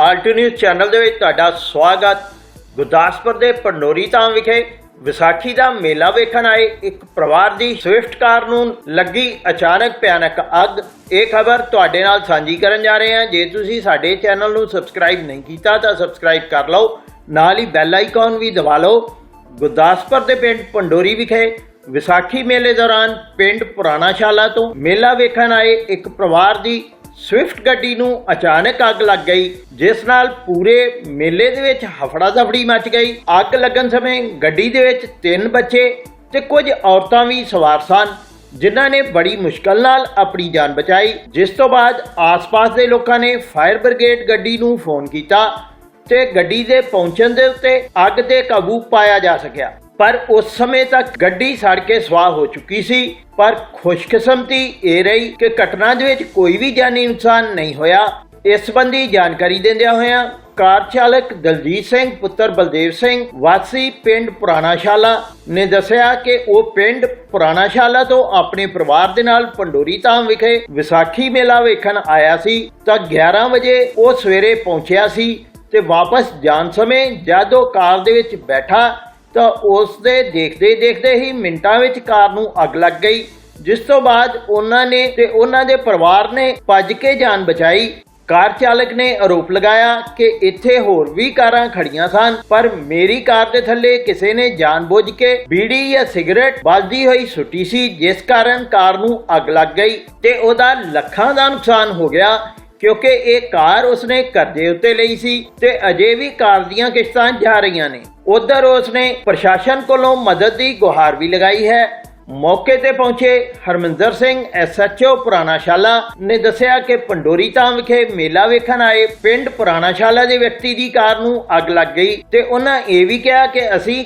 Alto news channel ਦੇ ਵਿੱਚ ਤੁਹਾਡਾ ਸਵਾਗਤ। ਗੁਰਦਾਸਪੁਰ ਦੇ ਪੰਡੋਰੀ ਧਾਮ ਵਿਖੇ ਵਿਸਾਖੀ ਦਾ ਮੇਲਾ ਵੇਖਣ ਆਏ ਇੱਕ ਪਰਿਵਾਰ ਦੀ ਸਵਿਫਟ ਕਾਰ ਨੂੰ ਲੱਗੀ ਅਚਾਨਕ ਭਿਆਨਕ ਅੱਗ। ਇਹ ਖਬਰ ਤੁਹਾਡੇ ਨਾਲ ਸਾਂਝੀ ਕਰਨ ਜਾ ਰਹੇ ਹਾਂ। ਜੇ ਤੁਸੀਂ ਸਾਡੇ ਚੈਨਲ ਨੂੰ ਸਬਸਕ੍ਰਾਈਬ ਨਹੀਂ ਕੀਤਾ ਤਾਂ ਸਬਸਕ੍ਰਾਈਬ ਕਰ ਲਓ। ਨਾਲ ਹੀ ਬੈਲ ਆਈਕਨ ਵੀ ਦਬਾ ਲਓ। ਗੁਰਦਾਸਪੁਰ ਦੇ ਪਿੰਡ ਪੰਡੋਰੀ ਵਿਖੇ ਵਿਸਾਖੀ ਮੇਲੇ ਦੌਰਾਨ ਪਿੰਡ ਪੁਰਾਣਾ ਸ਼ਾਲਾ ਤੋਂ ਮੇਲਾ ਵੇਖਣ ਆਏ ਇੱਕ ਪਰਿਵਾਰ ਦੀ ਸਵਿਫਟ ਗੱਡੀ ਨੂੰ ਅਚਾਨਕ ਅੱਗ ਲੱਗ ਗਈ, ਜਿਸ ਨਾਲ ਪੂਰੇ ਮੇਲੇ ਦੇ ਵਿੱਚ ਹਫੜਾ ਦਫੜੀ ਮਚ ਗਈ। ਅੱਗ ਲੱਗਣ ਸਮੇਂ ਗੱਡੀ ਦੇ ਵਿੱਚ ਤਿੰਨ ਬੱਚੇ ਤੇ ਕੁਝ ਔਰਤਾਂ ਵੀ ਸਵਾਰ ਸਨ, ਜਿਨ੍ਹਾਂ ਨੇ ਬੜੀ ਮੁਸ਼ਕਲ ਨਾਲ ਆਪਣੀ ਜਾਨ ਬਚਾਈ। ਜਿਸ ਤੋਂ ਬਾਅਦ ਆਸ-ਪਾਸ ਦੇ ਲੋਕਾਂ ਨੇ ਫਾਇਰ ਬ੍ਰਿਗੇਡ ਗੱਡੀ ਨੂੰ ਫੋਨ ਕੀਤਾ ਤੇ ਗੱਡੀ ਦੇ ਪਹੁੰਚਣ ਦੇ ਉੱਤੇ ਅੱਗ ਤੇ ਕਾਬੂ ਪਾਇਆ ਜਾ ਸਕਿਆ। ਪਰ ਉਸ ਸਮੇਂ ਤੱਕ ਗੱਡੀ ਸੜ ਕੇ ਸਵਾਹ ਹੋ ਚੁੱਕੀ ਸੀ। ਪਰ ਖੁਸ਼ਕਿਸਮਤੀ ਇਹ ਰਹੀ ਕਿ ਘਟਨਾ ਦੇ ਵਿੱਚ ਕੋਈ ਵੀ ਜਾਨੀ ਨੁਕਸਾਨ ਨਹੀਂ ਹੋਇਆ। ਇਸ ਸੰਬੰਧੀ ਜਾਣਕਾਰੀ ਦਿੰਦਿਆਂ ਹੋਇਆਂ ਕਾਰ ਚਾਲਕ ਦਲਜੀਤ ਸਿੰਘ, ਪੁੱਤਰ ਬਲਦੇਵ ਸਿੰਘ, ਵਾਸੀ ਪਿੰਡ ਪੁਰਾਣਾ ਨੇ ਦੱਸਿਆ ਕਿ ਉਹ ਪਿੰਡ ਪੁਰਾਣਾ ਸ਼ਾਲਾ ਤੋਂ ਆਪਣੇ ਪਰਿਵਾਰ ਦੇ ਨਾਲ ਪੰਡੋਰੀ ਧਾਮ ਵਿਖੇ ਵਿਸਾਖੀ ਮੇਲਾ ਵੇਖਣ ਆਇਆ ਸੀ। ਤਾਂ 11 ਵਜੇ ਉਹ ਸਵੇਰੇ ਪਹੁੰਚਿਆ ਸੀ ਤੇ ਵਾਪਸ ਜਾਣ ਸਮੇਂ ਜਦ ਉਹ ਕਾਰ ਦੇ ਵਿੱਚ ਬੈਠਾ ਤਾਂ ਉਸ ਦੇ ਦੇਖਦੇ ਦੇਖਦੇ ਹੀ ਮਿੰਟਾਂ ਵਿੱਚ ਕਾਰ ਨੂੰ ਅੱਗ ਲੱਗ ਗਈ, ਜਿਸ ਤੋਂ ਬਾਅਦ ਉਹਨਾਂ ਨੇ ਤੇ ਉਹਨਾਂ ਦੇ ਪਰਿਵਾਰ ਨੇ ਭੱਜ ਕੇ ਜਾਨ ਬਚਾਈ। ਕਾਰ ਚਾਲਕ ਨੇ ਆਰੋਪ ਲਗਾਇਆ ਕਿ ਇੱਥੇ ਹੋਰ ਵੀ ਕਾਰਾਂ ਖੜੀਆਂ ਸਨ, ਪਰ ਮੇਰੀ ਕਾਰ ਦੇ ਥੱਲੇ ਕਿਸੇ ਨੇ ਜਾਣਬੁੱਝ ਕੇ ਬੀੜੀ ਜਾਂ ਸਿਗਰਟ ਵੱਜਦੀ ਹੋਈ ਸੁੱਟੀ ਸੀ, ਜਿਸ ਕਾਰਨ ਕਾਰ ਨੂੰ ਅੱਗ ਲੱਗ ਗਈ ਤੇ ਉਹਦਾ ਲੱਖਾਂ ਦਾ ਨੁਕਸਾਨ ਹੋ ਗਿਆ, ਕਿਉਂਕਿ ਇਹ ਕਾਰ ਉਸਨੇ ਕਰਜ਼ੇ ਉੱਤੇ ਲਈ ਸੀ ਤੇ ਅਜੇ ਵੀ ਕਾਰ ਦੀਆਂ ਕਿਸ਼ਤਾਂ ਜਾ ਰਹੀਆਂ ਨੇ। ਉਧਰ ਉਸਨੇ ਪ੍ਰਸ਼ਾਸਨ ਕੋਲੋਂ ਮਦਦ ਦੀ ਗੁਹਾਰ ਵੀ ਲਗਾਈ ਹੈ। ਮੌਕੇ ਤੇ ਪਹੁੰਚੇ ਹਰਮਿੰਦਰ ਸਿੰਘ ਐਸਐਚਓ ਪੁਰਾਣਾ ਸ਼ਾਲਾ ਨੇ ਦੱਸਿਆ ਕਿ ਪੰਡੋਰੀ ਧਾਮ ਵਿਖੇ ਮੇਲਾ ਵੇਖਣ ਆਏ ਪਿੰਡ ਪੁਰਾਣਾ ਦੇ ਵਿਅਕਤੀ ਦੀ ਕਾਰ ਨੂੰ ਅੱਗ ਲੱਗ ਗਈ ਤੇ ਉਹਨਾਂ ਇਹ ਵੀ ਕਿਹਾ ਕਿ ਅਸੀਂ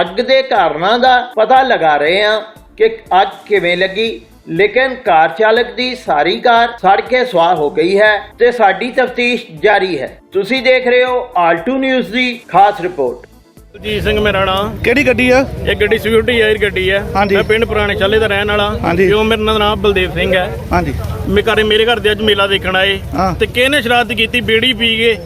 ਅੱਗ ਦੇ ਕਾਰਨਾਂ ਦਾ ਪਤਾ ਲਗਾ ਰਹੇ ਹਾਂ ਕਿ ਅੱਗ ਕਿਵੇਂ ਲੱਗੀ, ਲੇਕਿਨ ਕਾਰ ਚਾਲਕ ਦੀ ਸਾਰੀ ਕਾਰ ਸੜ ਕੇ ਸਵਾਹ ਹੋ ਗਈ ਹੈ ਤੇ ਸਾਡੀ ਤਫਤੀਸ਼ ਜਾਰੀ ਹੈ। ਤੁਸੀਂ ਦੇਖ ਰਹੇ ਹੋ ਆਲਟੂ ਨਿਊਜ਼ ਦੀ ਖਾਸ ਰਿਪੋਰਟ। ਜੀ ਸਿੰਘ ਮੇਰਾ ਨਾਮ। ਕਿਹੜੀ ਗੱਡੀ ਆ? ਇਹ ਗੱਡੀ 에ਅਰ ਗੱਡੀ ਹਾਂਜੀ। ਮੈਂ ਪਿੰਡ ਪੁਰਾਣੇ ਚਾਲੇ ਦਾ ਰਹਿਣ ਵਾਲਾ। ਹਾਂਜੀ। ਜੋ ਮੇਰਾ ਨਾਮ ਬਲਦੇਵ ਸਿੰਘ ਹੈ। ਹਾਂਜੀ। ਮੇਰੇ ਘਰੇ ਮੇਰੇ ਘਰ ਦੇ ਅੱਜ ਮੇਲਾ ਦੇਖਣ ਆਏ। ਹਾਂ। ਤੇ ਕਿਹਨੇ ਸ਼ਰਾਰਤ ਕੀਤੀ? ਬੀੜੀ ਪੀ ਕੇ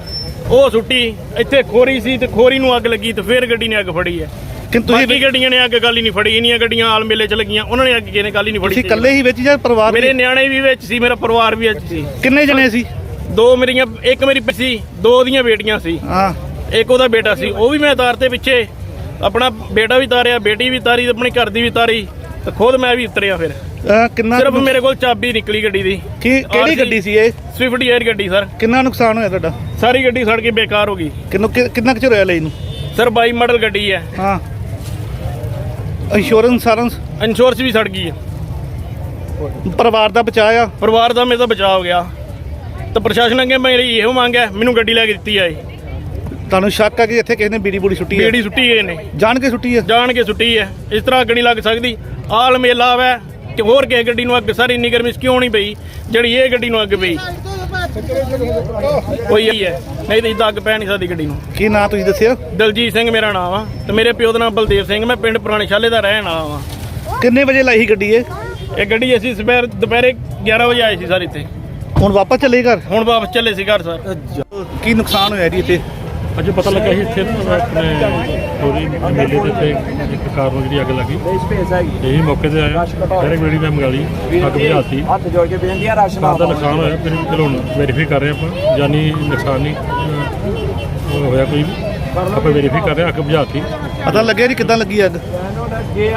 ਉਹ ਸੁੱਟੀ। ਇੱਥੇ ਖੋਰੀ ਸੀ ਤੇ ਖੋਰੀ ਨੂੰ ਅੱਗ ਲੱਗੀ ਤੇ ਫੇਰ ਗੱਡੀ ਨੇ ਅੱਗ ਫੜੀ ਹੈ। ਕਿ ਤੁਸੀਂ ਬਾਕੀ ਗੱਡੀਆਂ ਨੇ ਅੱਗ ਗੱਲ ਹੀ ਨਹੀਂ ਫੜੀ। ਇੰਨੀਆਂ ਗੱਡੀਆਂ ਆਲ ਮੇਲੇ ਚ ਲੱਗੀਆਂ। ਉਹਨਾਂ ਨੇ ਅੱਗ ਕਿਹਨੇ ਗੱਲ ਹੀ ਨਹੀਂ ਫੜੀ ਤੁਸੀਂ ਸੀ। ਇਕੱਲੇ ਹੀ ਵਿੱਚ ਜਾਂ ਪਰਿਵਾਰ ਮੇਰੇ ਵਿੱਚ? ਨਿਆਣੇ ਵੀ ਵਿੱਚ ਸੀ ਮੇਰਾ ਪਰਿਵਾਰ ਵੀ ਵਿੱਚ ਸੀ। ਕਿੰਨੇ ਜਣੇ ਸੀ? ਦੋ ਮੇਰੀਆਂ ਇੱਕ ਮੇਰੀ ਪ- ਸੀ ਦੋ ਉਹਦੀਆਂ ਬੇਟੀਆਂ ਸੀ। ਹਾਂ। ਇੱਕ ਉਹਦਾ ਬੇਟਾ ਸੀ ਉਹ ਵੀ ਮੈਂ ਤਾਰ ਤੇ ਪਿੱਛੇ ਆਪਣਾ ਬੇਟਾ ਵੀ ਤਾਰਿਆ ਬੇਟੀ ਵੀ ਤਾਰੀ ਤੇ ਆਪਣੀ ਘਰ ਦੀ ਵੀ ਤਾਰੀ ਤੇ ਖੁਦ ਮੈਂ ਵੀ ਉਤਰਿਆ ਫਿਰ। ਅਹ ਕਿੰਨਾ ਸਿਰਫ ਮੇਰੇ ਕੋਲ ਚਾਬੀ ਨਿਕਲੀ ਗੱਡੀ ਦੀ। ਕੀ ਕਿਹੜੀ ਗੱਡੀ ਸੀ ਇਹ? ਸਵਿਫਟ 에ਅਰ ਗੱਡੀ ਸਰ। ਕਿੰਨਾ ਨੁਕਸਾਨ ਹੋਇਆ ਤੁਹਾਡਾ? ਸਾਰੀ ਗੱਡੀ ਸੜ ਕੇ ਬੇਕਾਰ ਹੋ ਗਈ। ਕਿੰਨਾ ਕਿ- ਕਿੰਨਾ ਕੁ ਚਿਰ ਹੋਇਆ ਲਈ ਨੂੰ? ਸਰ 22 ਮਾਡਲ ਗੱਡੀ ਹੈ। ਹਾਂ। ਇੰਸ਼ੋਰੈਂਸ ਸਾਰੰਸ ਇੰਸ਼ੋਰੈਂਸ ਵੀ ਸੜ ਗਈ ਹੈ। ਪਰਿਵਾਰ ਦਾ ਬਚਾਇਆ ਪਰਿਵਾਰ ਦਾ ਮੇਰਾ ਬਚਾਅ ਹੋ ਗਿਆ। ਤੇ ਪ੍ਰਸ਼ਾਸਨ ਅੱਗੇ ਮੇਰੀ ਇਹੋ ਮੰਗ ਹੈ ਮੈਨੂੰ ਗੱਡੀ ਲੈ ਕੇ ਦਿੱਤੀ ਜਾਏ। ਤੁਹਾਨੂੰ ਸ਼ੱਕ ਆ ਕਿ ਇੱਥੇ ਕਿਸੇ ਨੇ ਬੀੜੀ ਬੂੜੀ ਸੁੱਟੀ ਹੈ? ਬੇੜੀ ਸੁੱਟੀ ਗਏ ਨੇ। ਜਾਣ ਕੇ ਸੁੱਟੀ ਹੈ? ਜਾਣ ਕੇ ਸੁੱਟੀ ਹੈ। ਇਸ ਤਰ੍ਹਾਂ ਅੱਗ ਨਹੀਂ ਲੱਗ ਸਕਦੀ। ਆਲ ਮੇਲਾ ਵੈ ਕਿ ਹੋਰ ਕਿਸੇ ਗੱਡੀ ਨੂੰ ਅੱਗ ਸਾਰੀ ਇੰਨੀ ਗਰਮੀ 'ਚ ਕਿਉਂ ਨਹੀਂ ਪਈ? ਜਿਹੜੀ ਇਹ ਗੱਡੀ ਨੂੰ ਅੱਗ ਪਈ। ਕੋਈ ਇਹ ਹੈ। ਨਹੀਂ ਤਾਂ ਇਦਾਂ ਅੱਗ ਪੈ ਨਹੀਂ ਸਕਦੀ ਗੱਡੀ ਨੂੰ। ਕੀ ਨਾਂ ਤੁਸੀਂ ਦੱਸਿਆ ਦਲਜੀਤ ਸਿੰਘ ਮੇਰਾ ਨਾਮ ਆ। ਤੇ ਮੇਰੇ ਪਿਓ ਦਾ ਨਾਮ ਬਲਦੇਵ ਸਿੰਘ। ਮੈਂ ਪਿੰਡ ਪੁਰਾਣੇ ਸ਼ਾਲੇ ਦਾ ਰਹਿਣ ਵਾਲਾ ਵਾਂ। ਕਿੰਨੇ ਵਜੇ ਲਾਈ ਸੀ ਗੱਡੀ ਇਹ? ਇਹ ਗੱਡੀ ਅਸੀਂ ਸਵੇਰ ਦੁਪਹਿਰੇ 11 ਵਜੇ ਆਏ ਸੀ ਸਰ ਇੱਥੇ। ਹੁਣ ਵਾਪਸ ਚੱਲੇ ਘਰ? ਹੁਣ ਵਾਪਸ ਚੱਲੇ ਸੀ ਘਰ ਸਰ। ਕੀ ਨੁਕਸਾਨ ਹੋਇਆ ਜੀ ਇੱਥੇ? ਅੱਜ ਪਤਾ ਲੱਗਾ ਸੀ ਇੱਥੇ ਨਾ ਆਪਣੇ ਹੋਰੀ ਮੇਲੇ ਦੇ ਉੱਤੇ ਇੱਕ ਕਾਰ ਨੂੰ ਜਿਹੜੀ ਅੱਗ ਲੱਗੀ। ਇਹੀ ਮੌਕੇ ਤੇ ਆਇਆ। ਇੱਕ ਗੱਡੀ ਮੈਂ ਮੰਗਾ ਲਈ ਅੱਗ ਬੁਝਾਤੀ ਹੱਥ ਜੋੜ ਕੇ ਬੇਨਤੀ ਆ ਰਾਸ਼ਨ ਦਾ ਨੁਕਸਾਨ ਹੋਇਆ ਫਿਰ ਚਲੋ ਹੁਣ ਵੈਰੀਫਾਈ ਕਰ ਰਹੇ ਆਪਾਂ। ਜਾਨੀ ਨੁਕਸਾਨ ਨਹੀਂ ਹੋਇਆ ਕੋਈ ਵੀ। ਆਪਾਂ ਵੈਰੀਫਾਈ ਕਰ ਰਹੇ ਹਾਂ ਅੱਗ ਬੁਝਾਤੀ ਪਤਾ ਲੱਗਿਆ ਜੀ ਕਿੱਦਾਂ ਲੱਗੀ ਅੱਗ?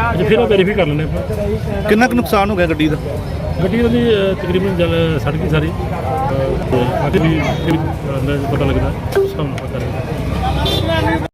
ਅੱਜ ਫਿਰ ਉਹ ਵੈਰੀਫਾਈ ਕਰ ਲੈਂਦੇ ਆਪਾਂ। ਕਿੰਨਾ ਕੁ ਨੁਕਸਾਨ ਹੋ ਗਿਆ ਗੱਡੀ ਦਾ? ਗੱਡੀ ਉਹਦੀ ਤਕਰੀਬਨ ਜਲ ਸੜ ਗਈ ਸਾਰੀ। पता लग रहा है